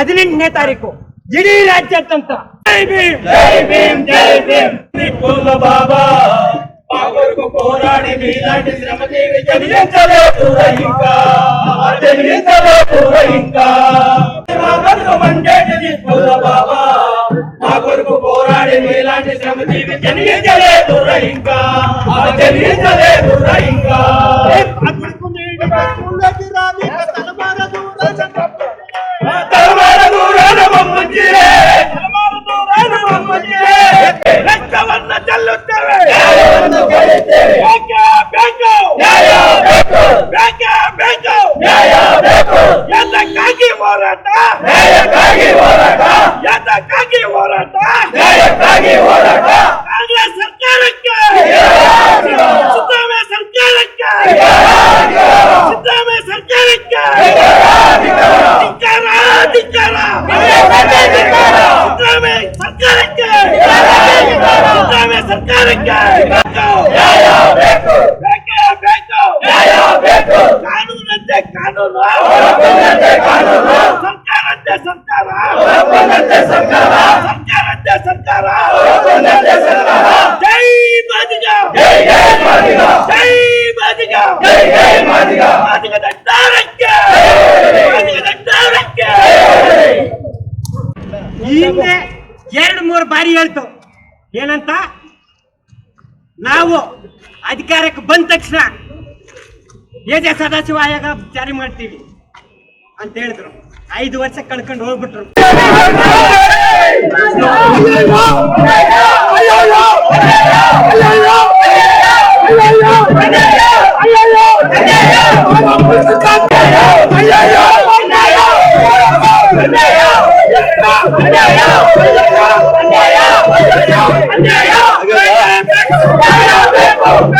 ಹದಿನೆಂಟನೇ ತಾರೀಕು ಇಡೀ ರಾಜ್ಯಾದ್ಯಂತ ಜೈ ಭೀಮ್ జై భీమ్ జై భీమ్ నిప్పుల బాబా మా కొరకు పోరాడి మీలాంటి శ్రమజీవి జనించలేదు ఇంకా జనించలేదు ఇంకా మా కొరకు మండేటి నిప్పుల బాబా మా కొరకు పోరాడి మీలాంటి శ్రమజీవి జనించలేదు ఇంకా జనించలేదు ఇంకా ನಾವು ಅಧಿಕಾರಕ್ಕೆ ಬಂದ ತಕ್ಷಣ ಏಜ ಸದಾಶಿವ ಆಯೋಗ ಜಾರಿ ಮಾಡ್ತೀವಿ ಅಂತ ಹೇಳಿದ್ರು ಐದು ವರ್ಷ ಕಳ್ಕೊಂಡು ಹೋಗ್ಬಿಟ್ರು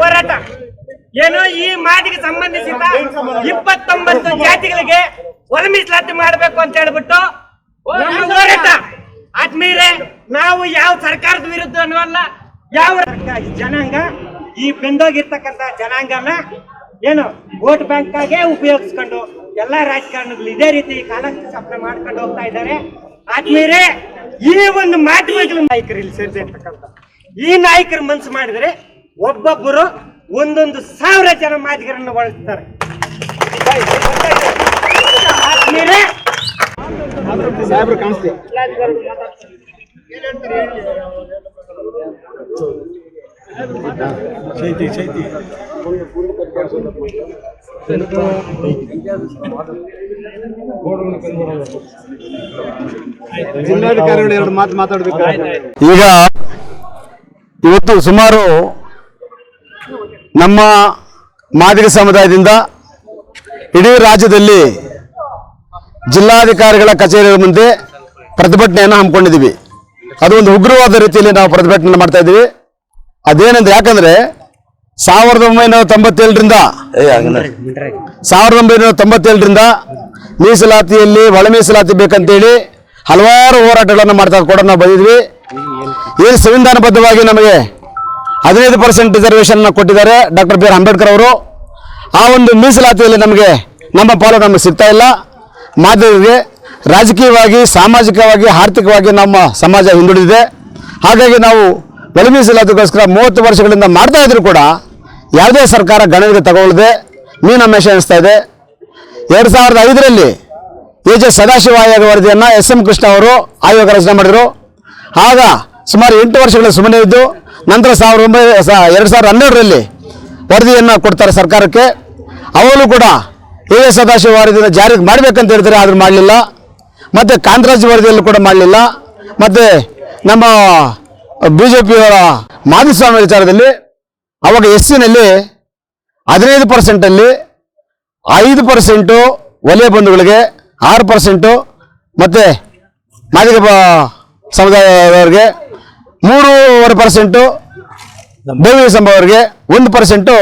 ಹೋರಾಟ. ಏನು ಈ ಮಾತಿಗೆ ಸಂಬಂಧಿಸಿದ ಇಪ್ಪತ್ತೊಂಬತ್ತು ಜಾತಿಗಳಿಗೆ ಒಳ ಮೀಸಲಾತಿ ಮಾಡಬೇಕು ಅಂತ ಹೇಳ್ಬಿಟ್ಟು ಹೋರಾಟ. ಆದ್ಮೇಲೆ ನಾವು ಯಾವ ಸರ್ಕಾರದ ವಿರುದ್ಧ ಅನ್ನೋಲ್ಲ ಯಾವ ಜನಾಂಗ, ಈ ಬೆಂದೋಗಿರ್ತಕ್ಕಂತ ಜನಾಂಗನ ಏನು ವೋಟ್ ಬ್ಯಾಂಕ್ ಆಗೇ ಉಪಯೋಗಿಸ್ಕೊಂಡು ಎಲ್ಲಾ ರಾಜಕಾರಣಗಳು ಇದೇ ರೀತಿ ಕಾಲಕ್ಷೇಪ ಮಾಡ್ಕೊಂಡು ಹೋಗ್ತಾ ಇದ್ದಾರೆ. ಆದ್ಮೇಲೆ ಈ ಒಂದು ಮಾಧ್ಯಮಗಳ ನಾಯಕರು ಇಲ್ಲಿ ಸೇರಿರ್ತಕ್ಕಂಥ ಈ ನಾಯಕರು ಮನ್ಸು ಮಾಡಿದರೆ ಒಬ್ಬೊಬ್ಬರು ಒಂದೊಂದು ಸಾವಿರ ಜನ ಮಾದಿಗರನ್ನು ಬಳಸ್ತಾರೆ. ಆದ್ಮೇಲೆ ಜಿಲ್ಲಾಧಿಕಾರಿಗಳು ಎರಡು ಮಾತು ಮಾತಾಡ್ಬೇಕು. ಈಗ ಇವತ್ತು ಸುಮಾರು ನಮ್ಮ ಮಾದಿಗ ಸಮುದಾಯದಿಂದ ಇಡೀ ರಾಜ್ಯದಲ್ಲಿ ಜಿಲ್ಲಾಧಿಕಾರಿಗಳ ಕಚೇರಿಗಳ ಮುಂದೆ ಪ್ರತಿಭಟನೆಯನ್ನು ಹಮ್ಮಿಕೊಂಡಿದ್ದೀವಿ. ಅದು ಒಂದು ಉಗ್ರವಾದ ರೀತಿಯಲ್ಲಿ ನಾವು ಪ್ರತಿಭಟನೆ ಮಾಡ್ತಾ ಇದ್ದೀವಿ. ಅದೇನಂದ್ರೆ ಯಾಕಂದ್ರೆ ಸಾವಿರದ ಒಂಬೈನೂರ ತೊಂಬತ್ತೇಳರಿಂದ ಸಾವಿರದ ಒಂಬೈನೂರ ತೊಂಬತ್ತೇಳರಿಂದ ಮೀಸಲಾತಿಯಲ್ಲಿ ಒಳ ಮೀಸಲಾತಿ ಬೇಕಂತೇಳಿ ಹಲವಾರು ಹೋರಾಟಗಳನ್ನು ಮಾಡ್ತಾ ಕೂಡ ನಾವು ಬಂದಿದ್ವಿ. ಏನು ಸಂವಿಧಾನಬದ್ಧವಾಗಿ ನಮಗೆ ಹದಿನೈದು ಪರ್ಸೆಂಟ್ ರಿಸರ್ವೇಷನ್ ಕೊಟ್ಟಿದ್ದಾರೆ ಡಾಕ್ಟರ್ ಬಿ ಆರ್ ಅಂಬೇಡ್ಕರ್ ಅವರು. ಆ ಒಂದು ಮೀಸಲಾತಿಯಲ್ಲಿ ನಮಗೆ ನಮ್ಮ ಪಾಲು ನಮಗೆ ಸಿಗ್ತಾ ಇಲ್ಲ. ಮಾಧ್ಯಮರಿಗೆ ರಾಜಕೀಯವಾಗಿ ಸಾಮಾಜಿಕವಾಗಿ ಆರ್ಥಿಕವಾಗಿ ನಮ್ಮ ಸಮಾಜ ಹಿಂದುಳಿದಿದೆ. ಹಾಗಾಗಿ ನಾವು ಒಳ ಮೂವತ್ತು ವರ್ಷಗಳಿಂದ ಮಾಡ್ತಾ ಇದ್ರು ಕೂಡ ಯಾವುದೇ ಸರ್ಕಾರ ಗಣನೆಗೆ ತಗೊಳ್ಳದೆ ಮೀನಮೇಷ ಅನಿಸ್ತಾ ಇದೆ. ಎರಡು ಸಾವಿರದ ಐದರಲ್ಲಿ ಎ ಜೆ ಸದಾಶಿವ ಆಯೋಗ ವರದಿಯನ್ನು ಎಸ್ ಎಂ ಕೃಷ್ಣ ಅವರು ಆಯೋಗ ರಚನೆ ಮಾಡಿದರು. ಆಗ ಸುಮಾರು ಎಂಟು ವರ್ಷಗಳ ಸುಮ್ಮನೆ ಇದ್ದು ನಂತರ ಸಾವಿರದ ಒಂಬೈ ಎರಡು ಸಾವಿರದ ಹನ್ನೆರಡರಲ್ಲಿ ವರದಿಯನ್ನು ಕೊಡ್ತಾರೆ ಸರ್ಕಾರಕ್ಕೆ. ಅವಳು ಕೂಡ ಎ ಜೆ ಸದಾಶಿವ ವರದಿಯನ್ನು ಜಾರಿಗೆ ಮಾಡಬೇಕಂತ ಹೇಳ್ತಾರೆ ಆದರೂ ಮಾಡಲಿಲ್ಲ. ಮತ್ತು ಕಾಂತರಾಜ್ ವರದಿಯಲ್ಲೂ ಕೂಡ ಮಾಡಲಿಲ್ಲ. ಮತ್ತು ನಮ್ಮ ಬಿ ಜೆ ಪಿಯವರ ಮಾಧುಸ್ವಾಮಿ ವಿಚಾರದಲ್ಲಿ ಅವಾಗ ಎಸ್ ಸಿನಲ್ಲಿ ಹದಿನೈದು ಪರ್ಸೆಂಟಲ್ಲಿ ಐದು ಪರ್ಸೆಂಟು ವಲಯ ಬಂಧುಗಳಿಗೆ ಆರು ಪರ್ಸೆಂಟು ಮತ್ತು ಮಾದಿಗ ಸಮುದಾಯದವರಿಗೆ ಮೂರುವರೆ ಪರ್ಸೆಂಟು ಬೇವಿ ಸಂಭವರಿಗೆ ಒಂದು ಪರ್ಸೆಂಟು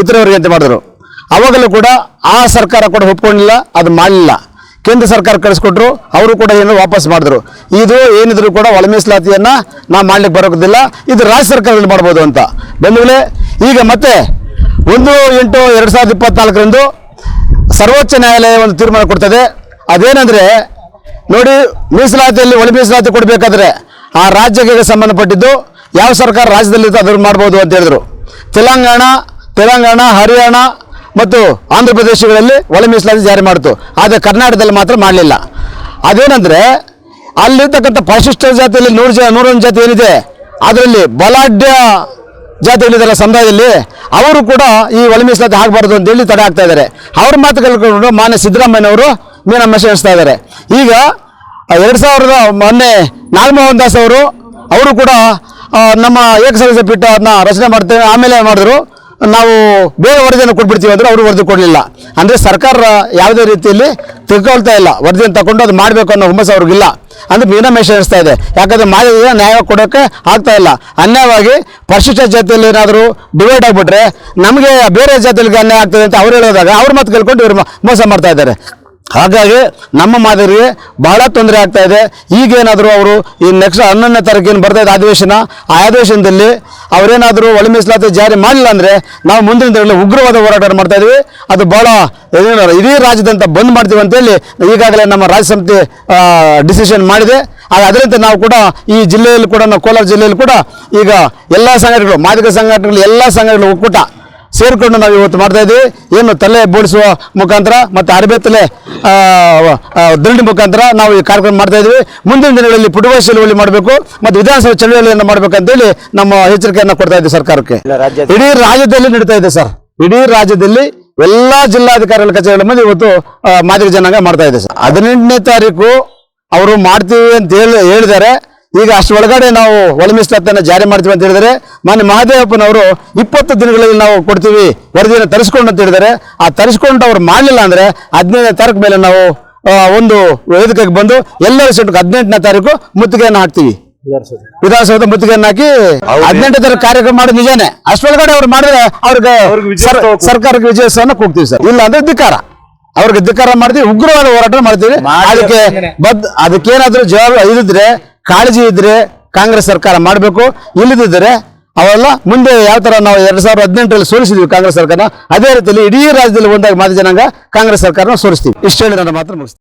ಇತರವರಿಗೆ ಅಂತ ಮಾಡಿದ್ರು. ಅವಾಗಲೂ ಕೂಡ ಆ ಸರ್ಕಾರ ಕೂಡ ಒಪ್ಕೊಂಡಿಲ್ಲ, ಅದು ಮಾಡಲಿಲ್ಲ. ಕೇಂದ್ರ ಸರ್ಕಾರ ಕಳಿಸ್ಕೊಟ್ರು, ಅವರು ಕೂಡ ಏನು ವಾಪಸ್ ಮಾಡಿದ್ರು. ಇದು ಏನಿದ್ರು ಕೂಡ ಒಳ ಮೀಸಲಾತಿಯನ್ನು ನಾವು ಮಾಡ್ಲಿಕ್ಕೆ ಬರೋದಿಲ್ಲ, ಇದು ರಾಜ್ಯ ಸರ್ಕಾರದಲ್ಲಿ ಮಾಡ್ಬೋದು ಅಂತ. ಬೆಂಗಳೂರು ಈಗ ಮತ್ತೆ ಒಂದು ಎಂಟು ಎರಡು ಸಾವಿರದ ಇಪ್ಪತ್ನಾಲ್ಕರಂದು ಸರ್ವೋಚ್ಚ ನ್ಯಾಯಾಲಯ ಒಂದು ತೀರ್ಮಾನ ಕೊಡ್ತದೆ. ಅದೇನೆಂದರೆ, ನೋಡಿ, ಮೀಸಲಾತಿಯಲ್ಲಿ ಒಳ ಮೀಸಲಾತಿ ಕೊಡಬೇಕಾದ್ರೆ ಆ ರಾಜ್ಯಕ್ಕೆ ಸಂಬಂಧಪಟ್ಟಿದ್ದು, ಯಾವ ಸರ್ಕಾರ ರಾಜ್ಯದಲ್ಲಿ ಅದನ್ನು ಮಾಡ್ಬೋದು ಅಂತ ಹೇಳಿದ್ರು. ತೆಲಂಗಾಣ ತೆಲಂಗಾಣ, ಹರಿಯಾಣ ಮತ್ತು ಆಂಧ್ರ ಪ್ರದೇಶಗಳಲ್ಲಿ ಒಳ ಮೀಸಲಾತಿ ಜಾರಿ ಮಾಡಿತು. ಆದರೆ ಕರ್ನಾಟಕದಲ್ಲಿ ಮಾತ್ರ ಮಾಡಲಿಲ್ಲ. ಅದೇನೆಂದರೆ, ಅಲ್ಲಿರ್ತಕ್ಕಂಥ ಪರಿಶಿಷ್ಟ ಜಾತಿಯಲ್ಲಿ ನೂರು ಜ ನೂರೊಂದು ಜಾತಿ ಏನಿದೆ, ಅದರಲ್ಲಿ ಬಲಾಢ್ಯ ಜಾತಿಗಳಿದ್ದಾರೆ ಸಮುದಾಯದಲ್ಲಿ, ಅವರು ಕೂಡ ಈ ಒಳ ಮೀಸಲಾತಿ ಆಗಬಾರ್ದು ಅಂತೇಳಿ ತಡೆ ಆಗ್ತಾ ಇದ್ದಾರೆ. ಅವ್ರ ಮಾತು ಕಲ್ಕೊಂಡು ಮಾನ್ಯ ಸಿದ್ದರಾಮಯ್ಯನವರು ಮೀನಮೇಷ ಎಣಿಸ್ತಾ ಇದ್ದಾರೆ. ಈಗ ಎರಡು ಸಾವಿರದ ಮೊನ್ನೆ ನಾಗಮೋಹನ್ ದಾಸ್ ಅವರು ಅವರು ಕೂಡ ನಮ್ಮ ಏಕಸದಸ್ಯ ಪೀಠವನ್ನು ರಚನೆ ಮಾಡ್ತೇವೆ ಆಮೇಲೆ ಮಾಡಿದ್ರು. ನಾವು ಬೇರೆ ವರದಿಯನ್ನು ಕೊಟ್ಬಿಡ್ತೀವಿ ಅಂದ್ರೆ ಅವರು ವರದಿ ಕೊಡಲಿಲ್ಲ. ಅಂದರೆ ಸರ್ಕಾರ ಯಾವುದೇ ರೀತಿಯಲ್ಲಿ ತಿಳ್ಕೊಳ್ತಾ ಇಲ್ಲ. ವರದಿಯನ್ನು ತಗೊಂಡು ಅದು ಮಾಡಬೇಕು ಅನ್ನೋ ಹುಮ್ಮಸ್ ಅವ್ರಿಗಿಲ್ಲ ಅಂದ್ರೆ ಮೀನಮೇಷ ಎಣಿಸ್ತಾ ಇದೆ. ಯಾಕಂದ್ರೆ ಮಾಡಿದ ನ್ಯಾಯ ಕೊಡೋಕ್ಕೆ ಆಗ್ತಾ ಇಲ್ಲ. ಅನ್ಯಾಯವಾಗಿ ಪರಿಶಿಷ್ಟ ಜಾತಿಯಲ್ಲಿ ಏನಾದರೂ ಡಿವೈಡ್ ಆಗಿಬಿಟ್ರೆ ನಮಗೆ ಬೇರೆ ಜಾತಿಯಲ್ಲಿ ಅನ್ಯಾಯ ಆಗ್ತದೆ ಅಂತ ಅವ್ರು ಹೇಳೋದಾಗ ಅವ್ರ ಮಾತು ಕೇಳ್ಕೊಂಡು ಇವರು ಮೋಸ ಮಾಡ್ತಾ ಇದ್ದಾರೆ. ಹಾಗಾಗಿ ನಮ್ಮ ಮಾದರಿಗೆ ಬಹಳ ತೊಂದರೆ ಆಗ್ತಾ ಇದೆ. ಈಗೇನಾದರೂ ಅವರು ಈ ನೆಕ್ಸ್ಟ್ ಹನ್ನೊಂದನೇ ತಾರೀಕಿನ ಬರ್ತಾ ಇದೆ ಅಧಿವೇಶನ, ಆ ಅಧಿವೇಶನದಲ್ಲಿ ಅವರೇನಾದರೂ ಒಳ ಮೀಸಲಾತಿ ಜಾರಿ ಮಾಡಿಲ್ಲ ಅಂದರೆ ನಾವು ಮುಂದಿನ ದಿನಗಳಲ್ಲಿ ಉಗ್ರವಾದ ಹೋರಾಟ ಮಾಡ್ತಾ ಇದ್ದೀವಿ ಅದು ಏನು ಇಡೀ ರಾಜ್ಯದಂತ ಬಂದ್ ಮಾಡ್ತೀವಿ ಅಂತೇಳಿ ಈಗಾಗಲೇ ನಮ್ಮ ರಾಜ್ಯ ಸಮಿತಿ ಡಿಸಿಷನ್ ಮಾಡಿದೆ. ಆಗ ಅದರಂತೆ ನಾವು ಕೂಡ ಈ ಜಿಲ್ಲೆಯಲ್ಲಿ ಕೂಡ, ನಾವು ಕೋಲಾರ ಜಿಲ್ಲೆಯಲ್ಲಿ ಕೂಡ ಈಗ ಎಲ್ಲ ಸಂಘಟನೆಗಳು, ಮಾದಿಗ ಸಂಘಟನೆಗಳು, ಎಲ್ಲ ಸಂಘಟನೆಗಳು ಒಕ್ಕೂಟ ಸೇರಿಕೊಂಡು ನಾವು ಇವತ್ತು ಮಾಡ್ತಾ ಇದ್ದೀವಿ. ಏನು ತಲೆ ಬೋಡಿಸುವ ಮುಖಾಂತರ ಮತ್ತು ಅರಬೇತಲೆ ದಂಡಿ ಮುಖಾಂತರ ನಾವು ಈ ಕಾರ್ಯಕ್ರಮ ಮಾಡ್ತಾ ಇದ್ದೀವಿ. ಮುಂದಿನ ದಿನಗಳಲ್ಲಿ ಪುಟುವ ಚಳುವಳಿ ಮಾಡಬೇಕು ಮತ್ತು ವಿಧಾನಸಭೆ ಚಳುವಳಿಯನ್ನು ಮಾಡಬೇಕಂತೇಳಿ ನಮ್ಮ ಎಚ್ಚರಿಕೆಯನ್ನು ಕೊಡ್ತಾ ಇದ್ದೀವಿ ಸರ್ಕಾರಕ್ಕೆ. ಇಡೀ ರಾಜ್ಯದಲ್ಲಿ ನಡೀತಾ ಇದೆ ಸರ್. ಇಡೀ ರಾಜ್ಯದಲ್ಲಿ ಎಲ್ಲ ಜಿಲ್ಲಾಧಿಕಾರಿಗಳ ಕಚೇರಿಗಳ ಮುಂದೆ ಇವತ್ತು ಮಾದರಿ ಜನಾಂಗ ಮಾಡ್ತಾ ಇದೆ ಸರ್. ಹದಿನೆಂಟನೇ ತಾರೀಕು ಅವರು ಮಾಡ್ತೀವಿ ಅಂತ ಹೇಳಿ ಹೇಳಿದ್ದಾರೆ. ಈಗ ಅಷ್ಟು ಒಳಗಡೆ ನಾವು ಒಳ ಮೀಸಲಾತಿಯನ್ನು ಜಾರಿ ಮಾಡ್ತೀವಿ ಅಂತ ಹೇಳಿದರೆ ಮಾನ್ಯ ಮಹಾದೇವಪ್ಪನವರು ಇಪ್ಪತ್ತು ದಿನಗಳಲ್ಲಿ ನಾವು ಕೊಡ್ತೀವಿ ವರದಿಯನ್ನು ತರಿಸ್ಕೊಂಡು ಅಂತ ಹೇಳಿದರೆ ಆ ತರಿಸ್ಕೊಂಡು ಅವ್ರು ಮಾಡಲಿಲ್ಲ ಅಂದರೆ ಹದಿನೈದನೇ ತಾರೀಕು ಮೇಲೆ ನಾವು ಒಂದು ವೇದಿಕೆಗೆ ಬಂದು ಎಲ್ಲರೂ ಸೆಟ್ ಹದಿನೆಂಟನೇ ತಾರೀಕು ಮುತ್ತಿಗೆಯನ್ನು ಹಾಕ್ತೀವಿ. ವಿಧಾನಸೌಧ ಮುತ್ತಿಗೆಯನ್ನು ಹಾಕಿ ಹದಿನೆಂಟನೇ ತಾರೀಕು ಕಾರ್ಯಕ್ರಮ ಮಾಡೋದು ನಿಜನೇ. ಅಷ್ಟೊಳಗಡೆ ಅವ್ರು ಮಾಡಿದ್ರೆ ಅವ್ರಿಗೆ ಸರ್ಕಾರಕ್ಕೆ ವಿಜಯೋತ್ಸವನ ಕೊಡ್ತೀವಿ ಸರ್. ಇಲ್ಲ ಅಂದ್ರೆ ಧಿಕ್ಕಾರ. ಅವ್ರಿಗೆ ಧಿಕ್ಕಾರ ಮಾಡ್ತೀವಿ ಉಗ್ರವಾದ ಹೋರಾಟ ಮಾಡ್ತೀವಿ. ಅದಕ್ಕೆ ಬದ್ ಅದಕ್ಕೇನಾದ್ರೂ ಜವಾಬ್ದಾರಿ ಇದಿದ್ರೆ ಕಾಳಜಿ ಇದ್ರೆ ಕಾಂಗ್ರೆಸ್ ಸರ್ಕಾರ ಮಾಡಬೇಕು. ಇಲ್ಲದಿದ್ದರೆ ಅವೆಲ್ಲ ಮುಂದೆ ಯಾವ ಥರ ನಾವು ಎರಡು ಸಾವಿರದ ಹದಿನೆಂಟರಲ್ಲಿ ಸೋಲಿಸಿದ್ವಿ ಕಾಂಗ್ರೆಸ್ ಸರ್ಕಾರ, ಅದೇ ರೀತಿಯಲ್ಲಿ ಇಡೀ ರಾಜ್ಯದಲ್ಲಿ ಒಂದಾಗಿ ಮಾದಿ ಜನಾಂಗ ಕಾಂಗ್ರೆಸ್ ಸರ್ಕಾರನ ಸೋಲಿಸ್ತೀವಿ. ಇಷ್ಟು ಹೇಳಿ ನನ್ನ ಮಾತ್ರ ಮುಗಿಸ್ತೀನಿ.